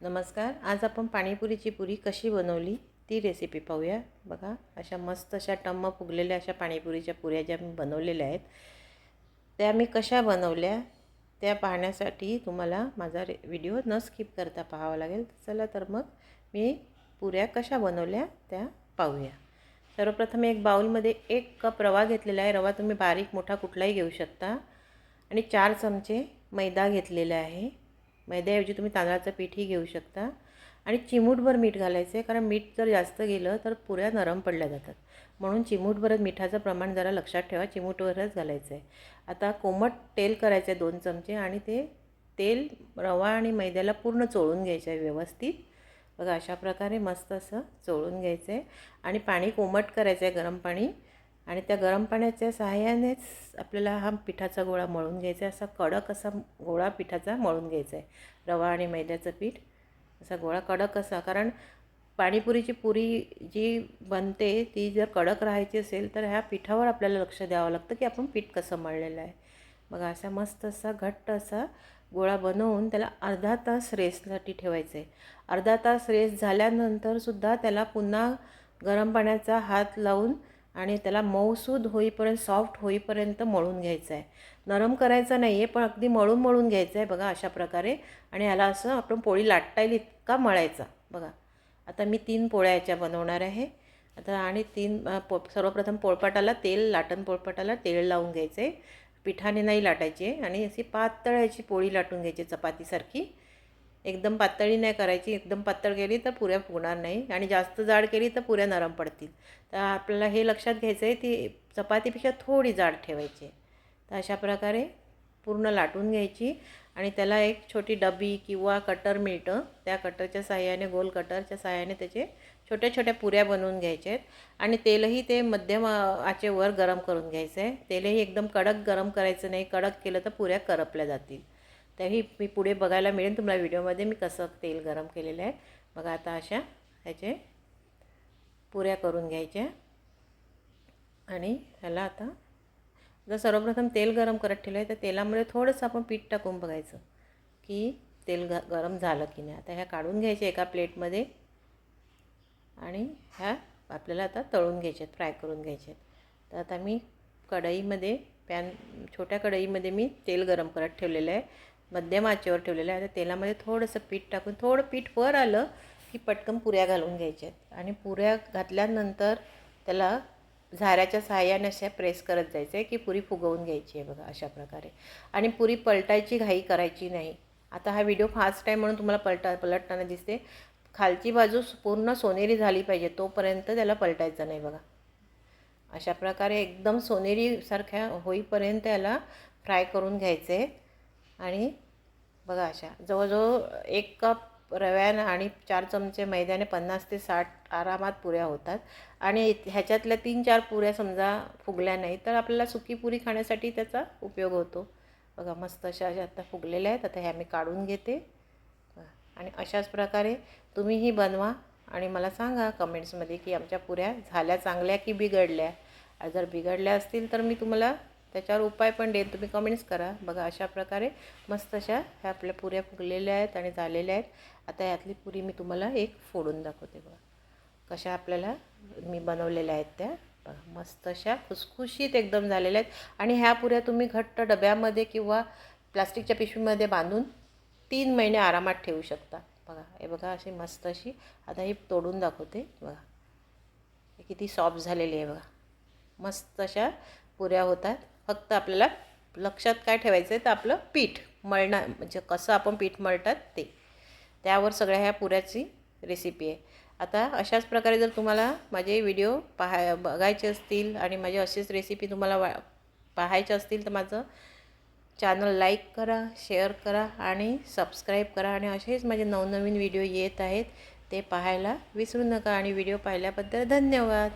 नमस्कार आज आपण पाणीपुरीची पुरी कशी बनवली ती रेसिपी पाहूया. बघा अशा मस्त अशा टम्म फुगलेल्या अशा पाणीपुरीच्या पुऱ्या ज्या मी बनवलेल्या आहेत त्या मी कशा बनवल्या त्या पाहण्यासाठी तुम्हाला माझा रे व्हिडिओ न स्किप करता पाहावा लागेल. चला तर मग मी पुऱ्या कशा बनवल्या त्या पाहूया. सर्वप्रथम एक बाउलमध्ये एक कप रवा घेतलेला आहे. रवा तुम्ही बारीक मोठा कुठलाही घेऊ शकता. आणि चार चमचे मैदा घेतलेला आहे. मैद्याऐवजी तुम्ही तांदळाचं पीठही घेऊ शकता. आणि चिमूटभर मीठ घालायचं आहे कारण मीठ जर जास्त गेलं तर पुऱ्या नरम पडल्या जातात. म्हणून चिमूटभरच मिठाचं प्रमाण जरा लक्षात ठेवा चिमूटभरच घालायचं आहे आता कोमट तेल करायचं आहे दोन चमचे आणि ते तेल रवा आणि मैद्याला पूर्ण चोळून घ्यायचं आहे व्यवस्थित. बघा अशा प्रकारे मस्त असं चोळून घ्यायचं आहे आणि पाणी कोमट करायचं आहे गरम पाणी. आणि त्या गरम पाण्याच्या सहाय्यानेच आपल्याला हा पिठाचा गोळा मळून घ्यायचा आहे. असा कडक असा गोळा पिठाचा मळून घ्यायचा आहे. रवा आणि मैद्याचं पीठ असा गोळा कडक असा. कारण पाणीपुरीची पुरी जी बनते ती जर कडक राहायची असेल तर ह्या पिठावर आपल्याला लक्ष द्यावं लागतं की आपण पीठ कसं मळलेलं आहे. मग असा मस्त असा घट्ट असा गोळा बनवून त्याला अर्धा तास रेससाठी ठेवायचं आहे. अर्धा तास रेस झाल्यानंतरसुद्धा त्याला पुन्हा गरम पाण्याचा हात लावून आणि त्याला मऊसूद होईपर्यंत सॉफ्ट होईपर्यंत मळून घ्यायचं आहे नरम करायचं नाही आहे पण अगदी मळून मळून घ्यायचं आहे बघा अशा प्रकारे. आणि याला असं आपण पोळी लाटता येईल इतका मळायचा. बघा आता मी तीन पोळ्या याच्या बनवणार आहे. आता आणि तीन पो सर्वप्रथम पोळपाटाला तेल लाटण पोळपाटाला तेल लावून घ्यायचं आहे पिठाने नाही लाटायचे आणि अशी पातळ याची पोळी लाटून घ्यायची चपातीसारखी. एकदम पातळी नाही करायची एकदम पातळ केली तर पुऱ्या फुगणार नाही आणि जास्त जाड केली तर पुऱ्या नरम पडतील. तर आपल्याला हे लक्षात घ्यायचं आहे ती चपातीपेक्षा थोडी जाड ठेवायची तर अशा प्रकारे पूर्ण लाटून घ्यायची आणि त्याला एक छोटी डबी किंवा कटर मिळतं. त्या कटरच्या साह्याने गोल कटरच्या साह्याने त्याचे छोट्या छोट्या पुऱ्या बनवून घ्यायच्या आहेत. आणि तेलही ते मध्यम आचेवर गरम करून घ्यायचं आहे. तेलही एकदम कडक गरम करायचं नाही. कडक केलं तर पुऱ्या करपल्या जातील. त्याही मी पुढे बघायला मिळेल. तुम्हाला व्हिडिओमध्ये मी कसं तेल गरम केलेलं आहे. बघा आता अशा ह्याचे पुऱ्या करून घ्यायच्या. आणि ह्याला आता जर सर्वप्रथम तेल गरम करत ठेवलं आहे तर तेलामध्ये थोडंसं आपण पीठ टाकून बघायचं की तेल ग गरम झालं की नाही. आता ह्या काढून घ्यायच्या एका प्लेटमध्ये आणि ह्या आपल्याला आता तळून घ्यायच्यात फ्राय करून घ्यायच्यात तर आता मी कढईमध्ये पॅन छोट्या कढईमध्ये मी तेल गरम करत ठेवलेलं आहे. मध्यम आचेवर ठेवलेलं आहे. आता तेलामध्ये थोडंसं पीठ टाकून थोडं पीठ वर आलं की पटकन पुऱ्या घालून घ्यायच्या आहेत आणि पुऱ्या घातल्यानंतर त्याला झाऱ्याच्या सहाय्याने अशा प्रेस करत जायचं आहे की पुरी फुगवून घ्यायची आहे बघा अशा प्रकारे. आणि पुरी पलटायची घाई करायची नाही. आता हा व्हिडिओ फास्ट टाईम म्हणून तुम्हाला पलटा पलटताना दिसते. खालची बाजू पूर्ण सोनेरी झाली पाहिजे तोपर्यंत त्याला पलटायचं नाही बघा. अशा प्रकारे एकदम सोनेरीसारख्या होईपर्यंत याला फ्राय करून घ्यायचे. आणि बघा अशा जवळजवळ एक कप रव्यानं आणि चार चमचे मैद्याने पन्नास ते साठ आरामात पुऱ्या होतात. आणि ह्याच्यातल्या तीन चार पुऱ्या समजा फुगल्या नाही तर आपल्याला सुकी पुरी खाण्यासाठी त्याचा उपयोग होतो. बघा मस्त अशा अशा आता फुगलेल्या आहेत. आता ह्या मी काढून घेते. आणि अशाच प्रकारे तुम्हीही बनवा आणि मला सांगा कमेंट्समध्ये की आमच्या पुऱ्या झाल्या चांगल्या की बिघडल्या. जर बिघडल्या असतील तर मी तुम्हाला त्याच्यावर उपाय पण देईन. तुम्ही कमेंट्स करा. बघा अशा प्रकारे मस्त अशा ह्या आपल्या पुऱ्या फुगलेल्या आहेत आणि झालेल्या आहेत. आता यातली पुरी मी तुम्हाला एक फोडून दाखवते बघा. कशा आपल्याला मी बनवलेल्या आहेत त्या. बघा मस्त अशा खुसखुशीत एकदम झालेल्या आहेत. आणि ह्या पुऱ्या तुम्ही घट्ट डब्यामध्ये किंवा प्लास्टिकच्या पिशवीमध्ये बांधून तीन महिने आरामात ठेवू शकता. बघा हे बघा अशी मस्त अशी. आता ही तोडून दाखवते. बघा हे किती सॉफ्ट झालेली आहे बघा. मस्त अशा पुऱ्या होतात. फक्त आपल्याला लक्षात काय ठेवायचं आहे तर आपलं पीठ मळणार म्हणजे कसं आपण पीठ मळतात ते. त्यावर सगळ्या ह्या पुऱ्याची रेसिपी आहे. आता अशाच प्रकारे जर तुम्हाला माझे व्हिडिओ पाहाय बघायचे असतील आणि माझे असेच रेसिपी तुम्हाला वा पाहायचे असतील तर माझं चॅनल लाईक करा शेअर करा आणि सबस्क्राईब करा आणि असेच माझे नवनवीन व्हिडिओ येत आहेत ते पाहायला विसरू नका. आणि व्हिडिओ पाहिल्याबद्दल धन्यवाद.